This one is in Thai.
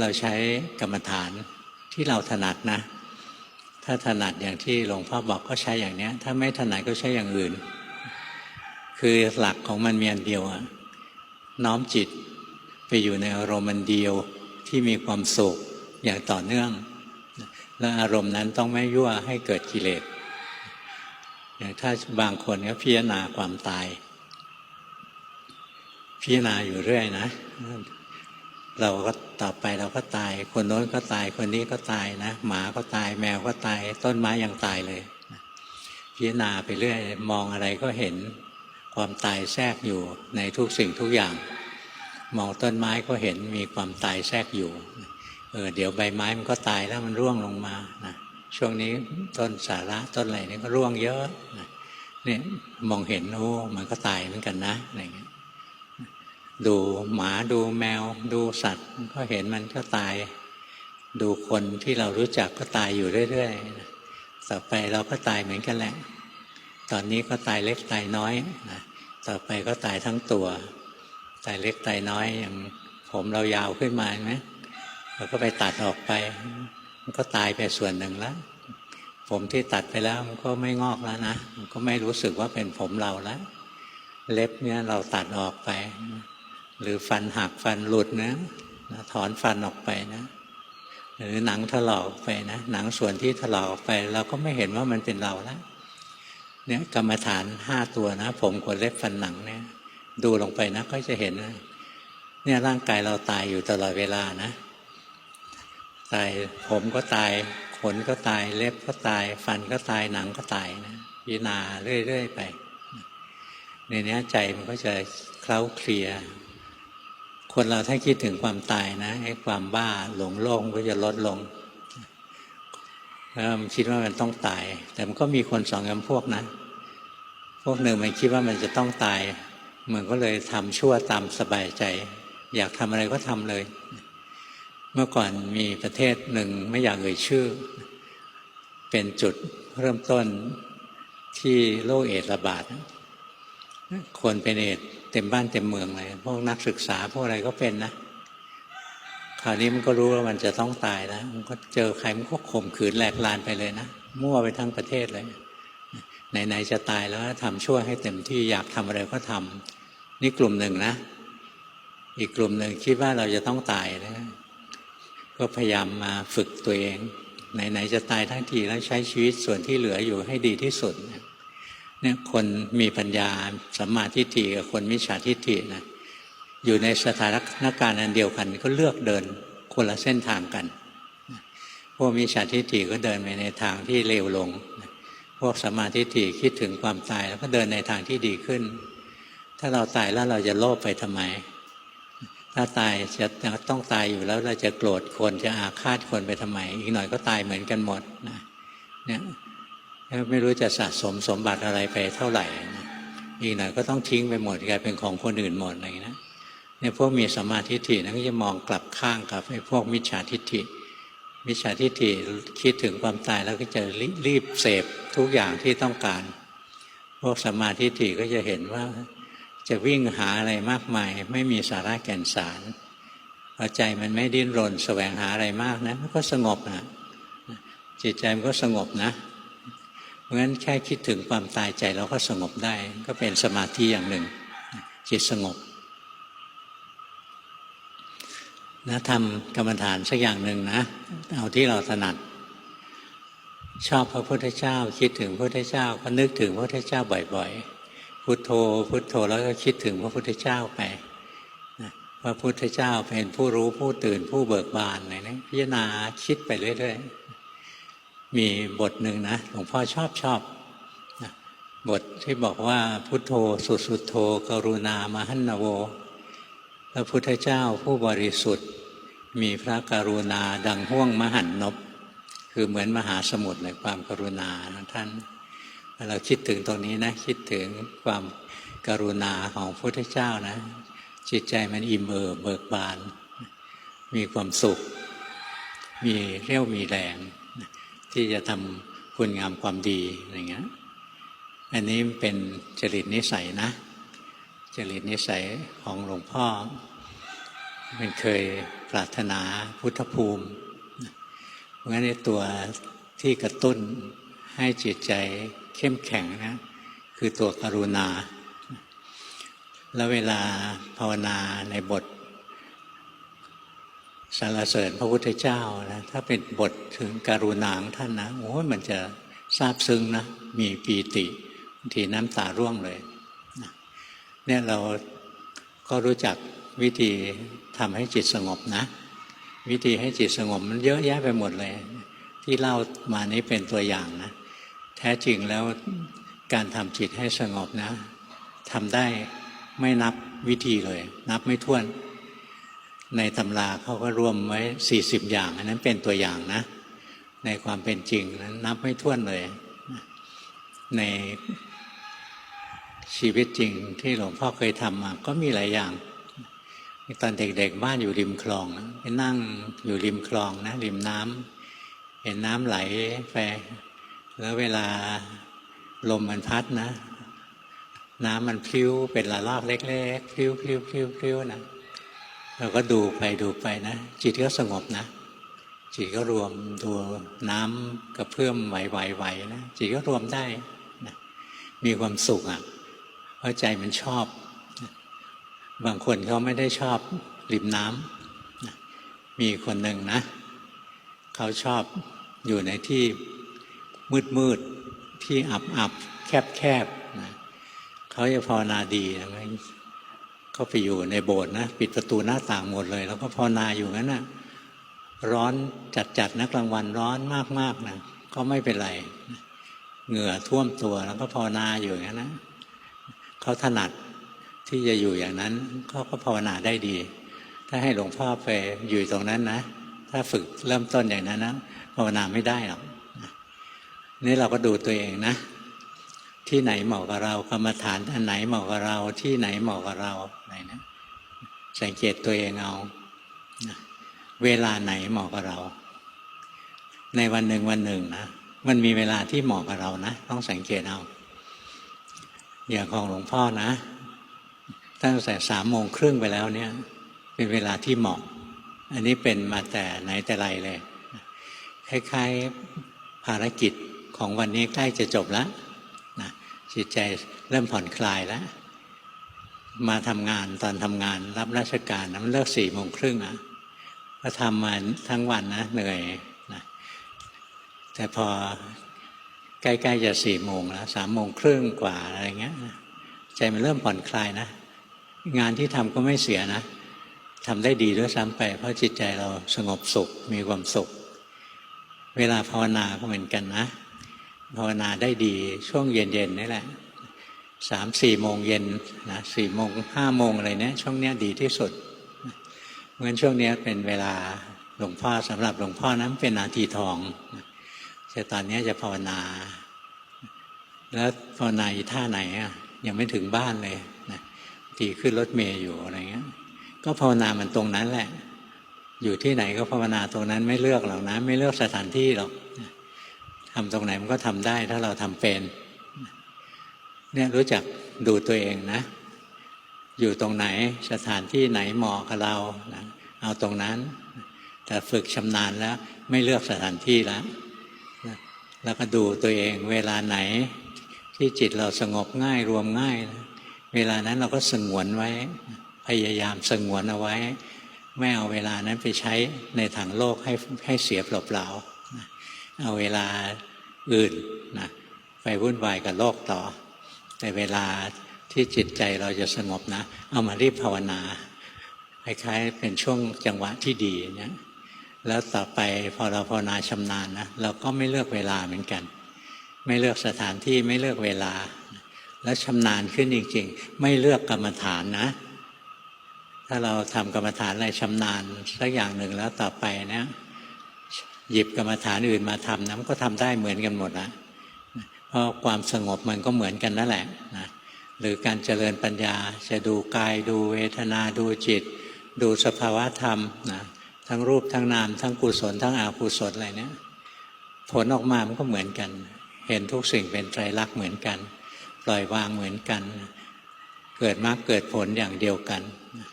เราใช้กรรมฐานที่เราถนัดนะ ถ้าถนัดอย่างที่หลวงพ่อบอกก็ใช้อย่างเนี้ย ถ้าไม่ถนัดก็ใช้อย่างอื่น คือหลักของมันมีอันเดียวอะน้อมจิตไปอยู่ในอารมณ์มันเดียวที่มีความสุขอย่างต่อเนื่อง และอารมณ์นั้นต้องไม่ยั่วให้เกิดกิเลสอย่างถ้าบางคนก็พิจารณาความตาย พิจารณาอยู่เรื่อยนะ เราก็ต่อไปเราก็ตาย คนโน้นก็ตายคนนี้ก็ตายนะ หมาก็ตายแมวก็ตาย ต้นไม้ยังตายเลยพิจารณาไปเรื่อยมองอะไรก็เห็นความตายแทรกอยู่ในทุกสิ่งทุกอย่าง มองต้นไม้ก็เห็นมีความตายแทรกอยู่เออเดี๋ยวใบไม้มันก็ตายแล้วมันร่วงลงมานะช่วงนี้ต้นสาระต้นอะไรนี่ก็ร่วงเยอะนะเนี่ยมองเห็นโอ้มันก็ตายเหมือนกันนะอะไรเงี้ย ดูหมาดูแมว ดูสัตว์ก็เห็นมันก็ตาย ดูคนที่เรารู้จักก็ตายอยู่เรื่อยๆต่อไปเราก็ตายเหมือนกันแหละ ตอนนี้ก็ตายเล็กตายน้อยนะต่อไปก็ตายทั้งตัว ตายเล็กตายน้อยอย่างผมเรายาวขึ้นมาไหมเราก็ไปตัดออกไป มันก็ตายไปส่วนหนึ่งแล้วผมที่ตัดไปแล้วมันก็ไม่งอกแล้วนะมันก็ไม่รู้สึกว่าเป็นผมเราแล้วเล็บเนี่ยเราตัดออกไป หรือฟันหักฟันหลุดนะถอนฟันออกไปนะหรือหนังถลอกไปนะหนังส่วนที่ถลอกออกไป เราก็ไม่เห็นว่ามันเป็นเราแล้วเนี่ยกรรมฐานห้าตัวนะ ผมขนเล็บฟันหนังเนี่ย ดูลงไปนะก็จะเห็นนะเนี่ยร่างกายเราตายอยู่ตลอดเวลานะตายผมก็ตายขนก็ตายเล็บก็ตาย ฟันก็ตายหนังก็ตายนะพิจารณาเรื่อยๆไปในนี้ใจมันก็จะเคล้าเคลีย คนเราถ้าคิดถึงความตายนะไอ้ความบ้าหลงโลงก็จะลดลงแล้วมันคิดว่ามันต้องตาย แต่มันก็มีคนสองจำพวกนะ พวกหนึ่งมันคิดว่ามันจะต้องตาย มันก็เลยทำชั่วตามสบายใจ อยากทำอะไรก็ทำเลย เมื่อก่อนมีประเทศหนึ่งไม่อยากเอ่ยชื่อ เป็นจุดเริ่มต้นที่โรคเอดส์ระบาด คนเป็นเอดส์ เต็มบ้านเต็มเมืองเลยพวกนักศึกษาพวกอะไรก็เป็นนะคราวนี้มันก็รู้ว่ามันจะต้องตายแล้วมันก็เจอใครมันก็ข่มขืนแหลกลานไปเลยนะมั่วไปทั้งประเทศเลยไหนๆจะตายแล้วทำชั่วให้เต็มที่อยากทำอะไรก็ทำนี่กลุ่มหนึ่งนะ อีกกลุ่มหนึ่งคิดว่าเราจะต้องตายนะก็พยายามมาฝึกตัวเอง ไหนๆจะตายทั้งทีแล้วใช้ชีวิตส่วนที่เหลืออยู่ให้ดีที่สุด เนี่ยคนมีปัญญาสัมมาทิฏฐิกับคนมิจฉาทิฏฐินะอยู่ในสถานการณ์อันเดียวกัน ก็เลือกเดินคนละเส้นทางกัน พวกมิจฉาทิฏฐิก็เดินไปในทางที่เลวลง พวกสัมมาทิฏฐิคิดถึงความตายแล้วก็เดินในทางที่ดีขึ้น ถ้าเราตายแล้วเราจะโลภไปทำไม ถ้าตายจะต้องตายอยู่แล้วเราจะโกรธคนจะอาฆาตคนไปทำไม อีกหน่อยก็ตายเหมือนกันหมดนะเนี่ย ไม่รู้จะสะสมสมบัติอะไรไปเท่าไหร่นะอีกหน่อยก็ต้องทิ้งไปหมดกลายเป็นของคนอื่นหมดอะไรอย่างนี้นะเนี่ยพวกมีสมาธิฏฐินะก็จะมองกลับข้างกับไอ้พวกมิจฉาทิฏฐิมิจฉาทิฏฐิคิดถึงความตายแล้วก็จะรีบเสพทุกอย่างที่ต้องการ พวกสมาธิฏฐิก็จะเห็นว่าจะวิ่งหาอะไรมากมาย ไม่มีสาระแก่นสารพอใจมันไม่ดิ้นรนแสวงหาอะไรมากนะมันก็สงบนะจิตใจมันก็สงบนะ เพราะฉะนั้นแค่คิดถึงความตายใจเราก็สงบได้ ก็เป็นสมาธิอย่างหนึ่ง จิตสงบนะทำกรรมฐานสักอย่างหนึ่งนะเอาที่เราถนัด ชอบพระพุทธเจ้า คิดถึงพระพุทธเจ้า ก็นึกถึงพระพุทธเจ้าบ่อย ๆ พุทโธ พุทโธแล้วก็คิดถึงพระพุทธเจ้าไปนะพระพุทธเจ้าเป็นผู้รู้ผู้ตื่นผู้เบิกบานอะไรนะพิจารณาคิดไปเรื่อย ๆ มีบทหนึ่งนะหลวงพ่อชอบชอบนะบทที่บอกว่าพุทโธสุสุโธ กรุณามหันนโว พระพุทธเจ้าผู้บริสุทธิ์ มีพระกรุณาดังห่วงมหันนบ คือเหมือนมหาสมุทรในความกรุณาของท่านเราคิดถึงตรงนี้นะ คิดถึงความกรุณาของพระพุทธเจ้านะ จิตใจมันอิ่มเอิบเบิกบาน มีความสุข มีเรี่ยวมีแรง ที่จะทำคุณงามความดีอะไรเงี้ยอันนี้เป็นจริตนิสัยนะ จริตนิสัยของหลวงพ่อ มันเคยปรารถนาพุทธภูมิ เพราะงั้นในตัวที่กระตุ้นให้จิตใจเข้มแข็งนะคือตัวกรุณา แล้วเวลาภาวนาในบท สรรเสริญพระพุทธเจ้านะถ้าเป็นบทถึงกรุณาของท่านนะโอ้ยมันจะซาบซึ้งนะ มีปีติบางทีน้ำตาร่วงเลยเนี่ยเราก็รู้จักวิธีทำให้จิตสงบนะ วิธีให้จิตสงบมันเยอะแยะไปหมดเลย ที่เล่ามานี้เป็นตัวอย่างนะ แท้จริงแล้วการทำจิตให้สงบนะทำได้ไม่นับวิธีเลย นับไม่ถ้วน ในตำราเขาก็รวมไว้40อย่าง อันนั้นเป็นตัวอย่างนะ ในความเป็นจริงนั้นนับไม่ถ้วนเลย ในชีวิตจริงที่หลวงพ่อเคยทำมาก็มีหลายอย่าง ตอนเด็กๆบ้านอยู่ริมคลองนะไปนั่งอยู่ริมคลองนะริมน้ำเห็นน้ำไหลไปแล้วเวลาลมมันพัดนะ น้ำมันพลิ้วเป็นละลอกเล็กๆพลิ้วพลิ้วพลิ้วพลิ้วนะ เราก็ดูไปดูไปนะ จิตก็สงบนะ จิตก็รวมดูน้ำกระเพื่อมไหวๆนะจิตก็รวมได้นะมีความสุขอะเพราะใจมันชอบ บางคนเขาไม่ได้ชอบริมน้ำนะมีคนหนึ่งนะ เขาชอบอยู่ในที่มืดมืดๆที่อับอับแคบแคบๆนะเขาจะภาวนาดีนะ เขาไปอยู่ในโบสถ์นะ ปิดประตูหน้าต่างหมดเลย แล้วก็ภาวนาอยู่งั้นนะร้อนจัดๆนะกลางวันร้อนมากๆนะก็ไม่เป็นไรเหงื่อท่วมตัวแล้วก็ภาวนาอยู่อย่างนั้นนะเขาถนัดที่จะอยู่อย่างนั้นเขาก็ภาวนาได้ดี ถ้าให้หลวงพ่อไปอยู่ตรงนั้นนะ ถ้าฝึกเริ่มต้นอย่างนั้นนะภาวนาไม่ได้หรอกนี่เราก็ดูตัวเองนะ ที่ไหนเหมาะกับเรา กรรมฐานอันไหนเหมาะกับเรา ที่ไหนเหมาะกับเราอะไรนะสังเกตตัวเองเอาเวลาไหนเหมาะกับเรา ในวันหนึ่งวันหนึ่งนะมันมีเวลาที่เหมาะกับเรานะต้องสังเกตเอาอย่างของหลวงพ่อนะ ตั้งแต่สามโมงครึ่งไปแล้วเนี่ย เป็นเวลาที่เหมาะ อันนี้เป็นมาแต่ไหนแต่ไรเลยคล้ายๆภารกิจของวันนี้ใกล้จะจบแล้วนะ จิตใจเริ่มผ่อนคลายแล้ว มาทำงานตอนทำงานรับราชการนะมันเลิกสี่โมงครึ่งอะก็ทำมาทั้งวันนะเหนื่อยนะแต่พอใกล้ๆจะสี่โมงแล้วสามโมงครึ่งกว่าอะไรเงี้ยใจมันเริ่มผ่อนคลายนะ งานที่ทำก็ไม่เสียนะทำได้ดีด้วยซ้ำไป เพราะจิตใจเราสงบสุขมีความสุข เวลาภาวนาก็เหมือนกันนะ ภาวนาได้ดีช่วงเย็นๆนี่แหละสามสี่โมงเย็นนะสี่โมงห้าโมงอะไรเนี้ยช่วงเนี้ยดีที่สุดเพราะฉะนั้นช่วงเนี้ยเป็นเวลาหลวงพ่อสำหรับหลวงพ่อนั้นเป็นนาทีทองแต่ตอนเนี้ยจะภาวนา แล้วภาวนาอีท่าไหนอะยังไม่ถึงบ้านเลยนะทีขึ้นรถเมย์อยู่อะไรเงี้ย ก็ภาวนามันตรงนั้นแหละ อยู่ที่ไหนก็ภาวนาตรงนั้นไม่เลือกหรอกนะ ไม่เลือกสถานที่หรอก ทำตรงไหนมันก็ทำได้ ถ้าเราทำเป็นเนี่ยรู้จักดูตัวเองนะ อยู่ตรงไหนสถานที่ไหนเหมาะกับเรานะเอาตรงนั้น แต่ฝึกชำนาญแล้วไม่เลือกสถานที่แล้วแล้วก็ดูตัวเอง เวลาไหนที่จิตเราสงบง่ายรวมง่ายนะเวลานั้นเราก็สงวนไว้ พยายามสงวนเอาไว้ ไม่เอาเวลานั้นไปใช้ในทางโลกให้ให้เสียเปล่าๆเอาเวลา อื่นนะไปวุ่นวายกับโลกต่อ แต่เวลาที่จิตใจเราจะสงบนะ เอามารีบภาวนาคล้ายๆเป็นช่วงจังหวะที่ดีเนี่ยแล้วต่อไปพอเราภาวนาชำนาญนะเราก็ไม่เลือกเวลาเหมือนกัน ไม่เลือกสถานที่ไม่เลือกเวลา แล้วชำนาญขึ้นจริงๆ ไม่เลือกกรรมฐานนะ ถ้าเราทำกรรมฐานอะไรชำนาญสักอย่างหนึ่งแล้วต่อไปเนี่ย หยิบกรรมฐานอื่นมาทำนะมันก็ทำได้เหมือนกันหมดนะเพราะความสงบมันก็เหมือนกันนั่นแหละนะหรือการเจริญปัญญาจะดูกายดูเวทนาดูจิต ดูสภาวะธรรมนะทั้งรูปทั้งนามทั้งกุศล ทั้งอกุศลอะไรเนี่ยผลออกมามันก็เหมือนกัน เห็นทุกสิ่งเป็นไตรลักษณ์เหมือนกัน ปล่อยวางเหมือนกัน เกิดมากเกิดผลอย่างเดียวกันนะ